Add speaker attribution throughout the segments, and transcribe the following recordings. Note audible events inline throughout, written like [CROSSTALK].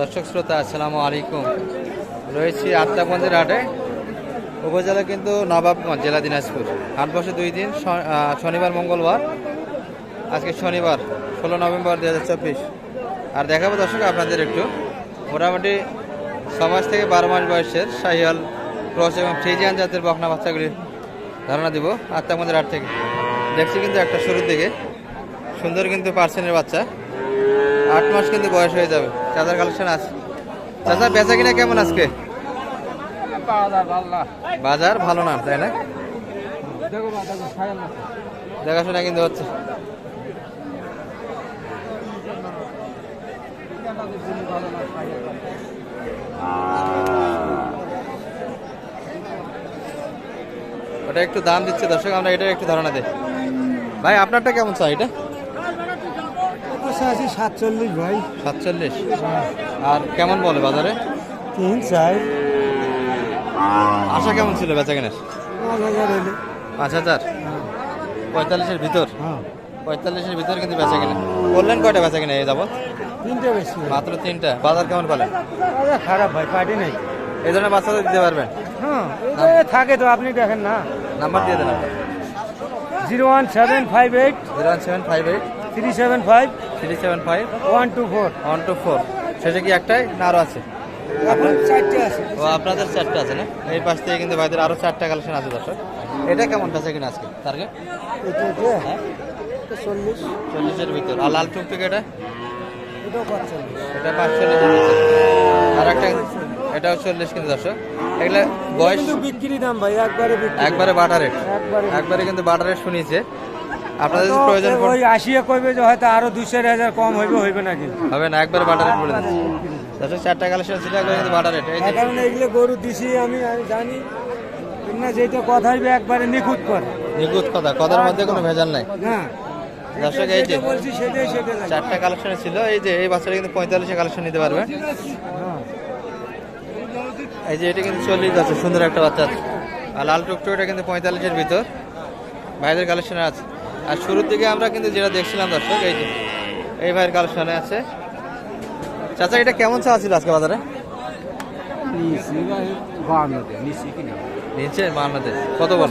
Speaker 1: দর্শক শ্রোতা, আসসালামু আলাইকুম। রয়েছি আত্মাগঞ্জের হাটে। উপজেলা কিন্তু নবাবগঞ্জ, জেলা দিনাজপুর। হাট বসে দুই দিন শনিবার, মঙ্গলবার। আজকে শনিবার, ষোলো নভেম্বর দু হাজার চব্বিশ। আর দেখাবো দর্শক আপনাদের একটু। মোটামুটি মাস থেকে বারো মাস বয়সের শাহিয়াল ক্রস এবং ফ্রিজিয়ান জাতের বকনা বাচ্চাগুলির ধারণা দিব আত্মাগঞ্জের হাট থেকে। দেখছি কিন্তু একটা শুরুর দিকে। সুন্দর কিন্তু পার্সেন্টের বাচ্চা। আট মাস কিন্তু বয়স হয়ে যাবে। চাচার কালেকশন আছে। চাচা, বেচা কিনা কেমন আজকে? বাজার ভালো না, তাই না? দেখাশোনা কিন্তু হচ্ছে। ওটা একটু দাম দিচ্ছে, দর্শক, আমরা এটা একটু ধারণা দিই। ভাই, আপনারটা কেমন চাই এটা?
Speaker 2: আছে সাতচল্লিশ ভাই।
Speaker 1: সাতচল্লিশ। আর কেমন বলে বাজারে?
Speaker 2: তিন চার।
Speaker 1: আশা কেমন ছিল বেচা কেনার?
Speaker 2: পাঁচ হাজার এলে।
Speaker 1: পাঁচ হাজার? পঁয়তাল্লিশের ভিতর?
Speaker 2: হ্যাঁ।
Speaker 1: পঁয়তাল্লিশের ভিতর কিন্তু বেচা কেনা। বললেন কয়টা বেচা কেনা এই যাবত
Speaker 2: তিনটে বেশি।
Speaker 1: মাত্র তিনটা। বাজার কেমন পেলেন
Speaker 2: খারাপ ভাই পার্টি নেই।
Speaker 1: এই ধরনের বাচ্চাদের দিতে পারবেন?
Speaker 2: হ্যাঁ থাকে তো আপনি দেখেন না।
Speaker 1: নাম্বার দিয়ে দেন।
Speaker 2: Zero one seven five eight
Speaker 1: zero one seven five eight
Speaker 2: three seven five
Speaker 1: three seven five
Speaker 2: one two four
Speaker 1: one two four শেষে কি একটাই না আরও আছে?
Speaker 2: আছে।
Speaker 1: ও আপনাদের চারটা আছে না? এই পাশ থেকে কিন্তু ভাইদের আরও চারটা কালেকশন আছে দর্শক। এটা কেমন বেচা কিনা আজকে? টার্গেট
Speaker 2: এটা চল্লিশ।
Speaker 1: চল্লিশের ভিতর। আর লাল টুকটুক এটা?
Speaker 2: পাঁচচল্লিশ।
Speaker 1: এটা পাঁচচল্লিশের ভিতর আর একটা এটাও চল্লিশ কিন্তু দর্শক। এগুলো বয়স
Speaker 2: বিক্রি দাম ভাই একবারে
Speaker 1: একবারে বাটার
Speaker 2: একবারে
Speaker 1: কিন্তু বাটার রেট শুনিয়েছে। আপনাদের প্রয়োজন পড়ে
Speaker 2: ওই আসিয়া কইবে যে হয়তো আরও দুই চার হাজার কম হইবে হইবে না কিন্তু
Speaker 1: হবে না একবারে বাটার রেট বলে দিচ্ছি। দর্শক চারটা কালেকশন কিন্তু বাটার রেট। এই যে
Speaker 2: কারণে এগুলো গরু দিছি আমি আমি জানি। না যেটা কথা হইবে একবারে নিখুঁত করে।
Speaker 1: নিখুঁত কথা কথার মধ্যে কোনো ভেজাল নাই।
Speaker 2: না।
Speaker 1: দর্শক এই যে। চারটা কালেকশন ছিল এই যে এই বাচ্চাটা কিন্তু পঁয়তাল্লিশে কালেকশন নিতে পারবে। এই যে এটা কিন্তু চল্লিশ আছে সুন্দর একটা বাচ্চা আছে। আর লাল টুকটুকটা কিন্তু পঁয়তাল্লিশের ভিতর। ভাইদের কালেকশনে আছে। আর শুরুর দিকে আমরা কিন্তু যেটা দেখছিলাম দর্শক এই যে এই ভাইয়ের কালেকশনে আছে। চাচা এটা কেমন চাওয়া ছিল আজকে বাজারে? নিচে মারনাতে কত বল?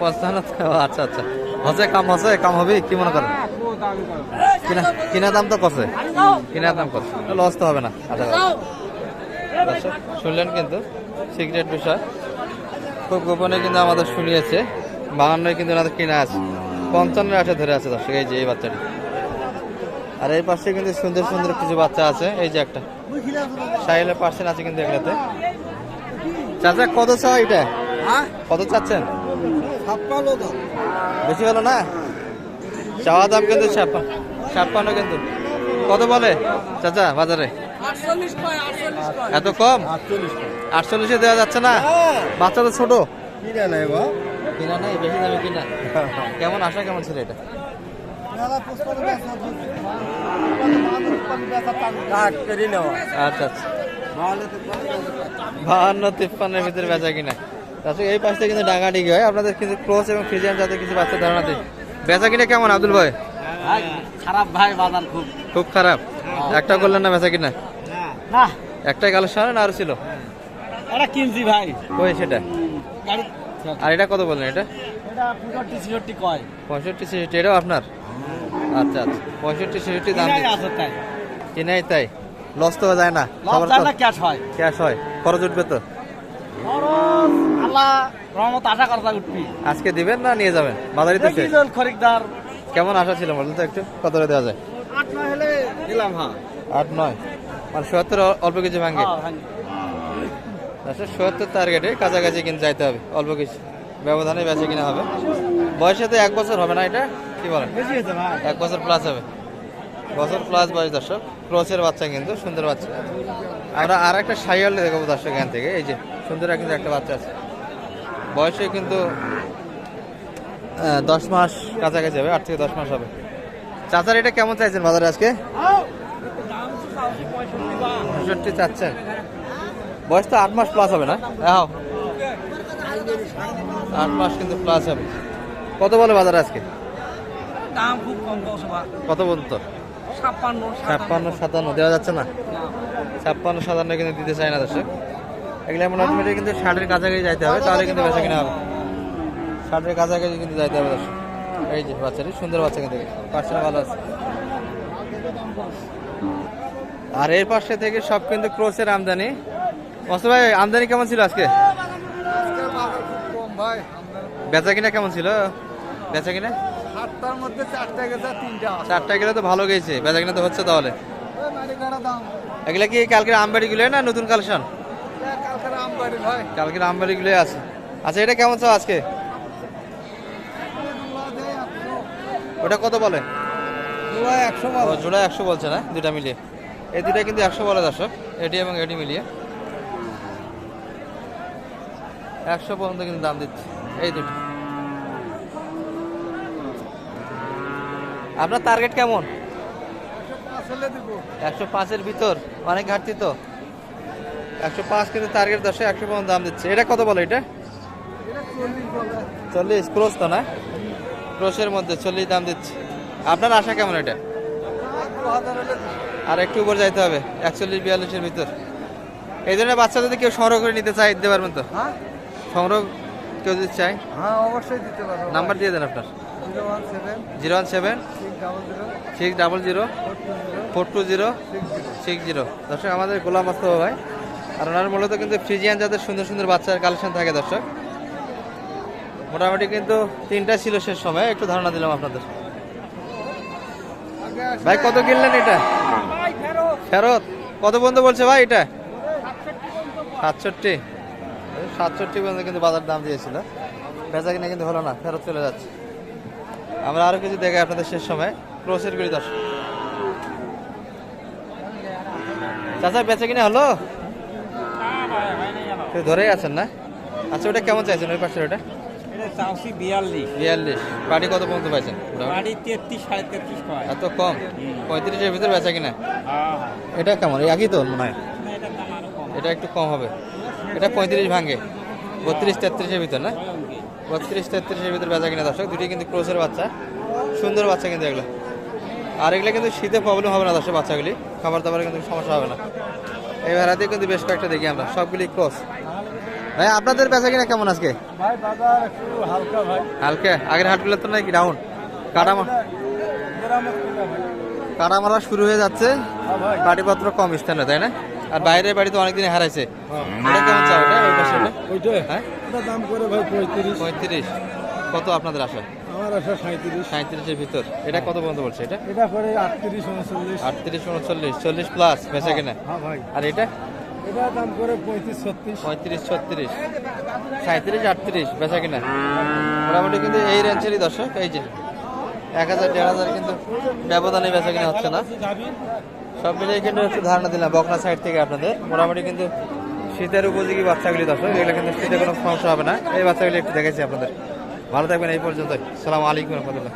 Speaker 1: পঞ্চান্ন আচ্ছা আচ্ছা। হচ্ছে কাম হচ্ছে কাম হবে কি মনে করেন? কিনা কিনা দাম তো কছে কিনা দাম কত লস তো হবে না আচ্ছা দর্শক, শুনলেন কিন্তু সিক্রেট বিষয়। খুব গোপনে কিন্তু আমাদের শুনিয়েছে। বাহান্নয় কিন্তু ওনাদের কিনা আছে। পঞ্চান্ন আশা ধরে আছে দর্শক এই যে এই বাচ্চাটি। আর এই পাশে কিন্তু সুন্দর সুন্দর কিছু বাচ্চা আছে এই যে একটা। সাইলের পার্সেন্ট আছে কিন্তু এগুলোতে। চাচা কত চাও এটা? কত চাচ্ছেন? বেশি হলো না? চাওয়া দাম কিন্তু ছাপ্পান্ন ছাপ্পান্ন কিন্তু। কত বলে চাচা বাজারে? এত কম? আটচল্লিশে দেওয়া যাচ্ছে না? বাচ্চা তো ছোট। কিনা নাই বেশি দামে কিনা [LAUGHS] কেমন আশা কেমন ছিল এটা? আচ্ছা আচ্ছা। বাহান্ন তিপ্পান্নের ভিতরে বেচা কিনা। তাছাড়া এই পাশে কিন্তু ডাঙাডিগি হয়। আপনাদের কিন্তু ক্রস এবং ফ্রিজিয়ান যাতে কিছু বাচ্চা ধারণা বেচা কিনা কেমন আব্দুল ভাই?
Speaker 2: খারাপ ভাই বাজার খুব।
Speaker 1: খুব খারাপ? একটা করলেন না বেচা কিনা?
Speaker 2: না।
Speaker 1: একটাই কালেকশন না আরও ছিল?
Speaker 2: কিনছি ভাই।
Speaker 1: ওই সেটা।
Speaker 2: গাড়ি
Speaker 1: আর এটা কত বললেন এটা?
Speaker 2: পঁয়ষট্টি ছিষট্টি
Speaker 1: এটাও আপনার? আচ্ছা আচ্ছা। পঁয়ষট্টি ছেষট্টি দাম
Speaker 2: কিনাই। তাই।
Speaker 1: লস তো যায় না।
Speaker 2: ক্যাশ হয়।
Speaker 1: ক্যাশ হয়। খরচ উঠবে তো?
Speaker 2: আল্লাহ রহমত আশা করতা উঠবি
Speaker 1: আজকে দিবেন না নিয়ে যাবেন? বাজারে তো
Speaker 2: দেখি
Speaker 1: শেষ।
Speaker 2: জন খরিদ্দার।
Speaker 1: কেমন আশা ছিল বলুন তো একটু? কত করে দেওয়া যায়?
Speaker 2: আট নয় হলে দিলাম হ্যাঁ।
Speaker 1: আট নয়। মানে সত্তর অল্প কিছু ভাঙ্গে
Speaker 2: হ্যাঁ, ভাঙি।
Speaker 1: আচ্ছা সত্তর টার্গেটে কাছাকাছি কিন্তু যাইতে হবে। অল্প কিছু ব্যবধানে বেঁচে কিনা হবে। বয়সে তো এক বছর হবে না এটা? কি বলেন? এক বছর প্লাস হবে। বছর প্লাস বয়স দর্শক। ক্রসের বাচ্চা কিন্তু সুন্দর বাচ্চা। আমরা আর একটা সাইয়াল দেখাবো দর্শক এখান থেকে। এই যে সুন্দর কিন্তু একটা বাচ্চা আছে। বয়সে কিন্তু দশ মাস কাছাকাছি হবে আট থেকে দশ মাস হবে। চাচার এটা কেমন চাইছেন বাজারে আজকে? পঁয়ষট্টি চাচ্ছেন। বয়স তো আট মাস প্লাস হবে না? হ্যাঁ। আট মাস কিন্তু প্লাস হবে। কত বলে বাজার আজকে?
Speaker 2: দাম খুব কম
Speaker 1: কত বলতো
Speaker 2: ছাপ্পান্ন
Speaker 1: ছাপ্পান্ন সাতান্ন দেওয়া যাচ্ছে না? ছাপ্পান্ন সাতান্ন কিন্তু দিতে চায় না দর্শক। এগুলো এমন অটোমেটিক কিন্তু ষাটের কাছাকাছি যাইতে হবে তাহলে কিন্তু বেচা কিনা হবে। ষাটের কাছাকাছি কিন্তু যাইতে হবে দর্শক। এই যে বাচ্চাটি সুন্দর বাচ্চা কিন্তু। পার্সেন্ট ভালো আছে। আর এর পাশে থেকে সব কিন্তু ক্রোসের আমদানি। মস্ত ভাই আমদানি কেমন ছিল আজকে? বেচা কিনা কেমন ছিল? বেচা কিনা?
Speaker 2: সাতটার মধ্যে চারটা গেছে তিনটা
Speaker 1: চারটা গেলে তো ভালো গেছে বেচা কিনা তো হচ্ছে তাহলে। এগুলা কি কালকের আমবাড়িগুলো না নতুন কালেকশন?
Speaker 2: কালকের আমবাড়ি
Speaker 1: আমবাড়িগুলোই আছে। আচ্ছা এটা কেমন চাও আজকে? ওটা কত বলে? জোড়া একশো বলছে না? দুটা মিলিয়ে। এই দুটা কিন্তু একশো বলে দর্শক এটি এবং এটি মিলিয়ে। একশো পর্যন্ত কিন্তু দাম দিচ্ছে। এই দুটো। আপনার টার্গেট কেমন? একশো পাঁচের ভিতর। অনেক ঘাটতি তো। একশো পাঁচ কিন্তু টার্গেট দশে একশো পর্যন্ত দাম দিচ্ছে। এটা কত বলো এটা?
Speaker 2: চল্লিশ
Speaker 1: ক্রোস তো না? ক্রোসের মধ্যে চল্লিশ দাম দিচ্ছে। আপনার আশা কেমন এটা? আর একটু উপর যাইতে হবে। একচল্লিশ, বিয়াল্লিশের ভিতর। এই ধরনের বাচ্চা যদি কেউ সংগ্রহ করে নিতে চায়, দিতে পারবেন তো? সংগ্রহ কেউ যদি চায়
Speaker 2: হ্যাঁ অবশ্যই দিতে পারব
Speaker 1: নাম্বার দিয়ে দেন আপনার।
Speaker 2: Zero one seven six double zero four two zero six zero
Speaker 1: দর্শক আমাদের গোলাম মোস্তফা ভাই। আর ওনার মূলত কিন্তু ফ্রিজিয়ান যাদের সুন্দর সুন্দর বাচ্চার কালেকশন থাকে দর্শক। মোটামুটি কিন্তু তিনটা ছিল শেষ সময় একটু ধারণা দিলাম আপনাদের। ভাই কত কিনলেন এটা?
Speaker 2: ফেরত।
Speaker 1: ফেরত? কত পর্যন্ত বলছে ভাই এটা? সাতষট্টি। সাতষট্টি পর্যন্ত কিন্তু বাজার দাম দিয়েছিল। বেচা কিনা কিন্তু হলো না ফেরত চলে যাচ্ছে। আমরা আরও কিছু দেখাই আপনাদের শেষ সময়। ক্রোসের গুলি দশ চাচা বেচা কিনা হলো? ধরেই আছেন না? আচ্ছা ওটা কেমন চাইছেন ওই পাশে ওটা?
Speaker 3: চাউসি বিয়াল্লিশ।
Speaker 1: বিয়াল্লিশ। বাড়ি কত পর্যন্ত পাইছেন?
Speaker 3: বাড়ি তেত্রিশ সাড়ে তেত্রিশ
Speaker 1: এত কম? পঁয়ত্রিশের ভিতরে বেচা কিনা?
Speaker 3: হ্যাঁ
Speaker 1: এটা কেমন? একই তো মনে হয়? এটা একটু কম হবে। এটা পঁয়ত্রিশ ভাঙে। বত্রিশ তেত্রিশের ভিতর না? বত্রিশ তেত্রিশের ভিতর বেচা কিনা দর্শক দুটি কিন্তু ক্রোসের বাচ্চা সুন্দর বাচ্চা কিন্তু এগুলো। আর এগুলো কিন্তু শীতে প্রবলেম হবে না দর্শক বাচ্চাগুলি খাবার দাবার কিন্তু সমস্যা হবে না। এই ভেড়াতে কিন্তু বেশ কয়েকটা দেখি আমরা সবগুলি ক্রস। ভাই আপনাদের বেচা কিনা কেমন আজকে?
Speaker 2: হালকা
Speaker 1: আগের হাটগুলো তো নাকি ডাউন কাটা মা-
Speaker 2: মেরামত কিনা ভাই।
Speaker 1: কাটা মারা শুরু হয়ে যাচ্ছে
Speaker 2: হ্যাঁ ভাই।
Speaker 1: বাড়িপত্র কম স্থানে তাই না? আর বাইরের বাড়ি তো অনেকদিন হারাইছে। এটা কেমন চাও এটা? ওই পাশে
Speaker 2: ওইটা?
Speaker 1: হ্যাঁ?
Speaker 2: ওটা দাম করে ভাই পঁয়ত্রিশ।
Speaker 1: পঁয়ত্রিশ। কত আপনাদের আশা?
Speaker 2: আমার আসা সাঁত্রিশ
Speaker 1: সাঁত্রিশের ভিতর। এটা কত পর্যন্ত বলছে এটা?
Speaker 2: আটত্রিশ উনচল্লিশ।
Speaker 1: আটত্রিশ উনচল্লিশ। চল্লিশ প্লাস বেচা কিনা?
Speaker 2: হ্যাঁ ভাই।
Speaker 1: আর এটা?
Speaker 2: এটা দাম করে পঁয়ত্রিশ ছত্রিশ।
Speaker 1: পঁয়ত্রিশ ছত্রিশ। সাঁত্রিশ আটত্রিশ বেচা কিনা? মোটামুটি কিন্তু এই রেঞ্জেরই দর্শক এই যে এক হাজার দেড় হাজার কিন্তু ব্যবধানে বেচা কিনা হচ্ছে না। সব মিলে কিন্তু একটু ধারণা দিলাম, বকনা সাইড থেকে আপনাদের। মোটামুটি কিন্তু শীতের উপযোগী বাচ্চাগুলি দর্শক এগুলো কিন্তু শীতে কোনো সমস্যা হবে না। এই বাচ্চাগুলি একটু দেখেছি আপনাদের। ভালো থাকবেন এই পর্যন্ত সালাম আলাইকুম রহমতুল্লাহ।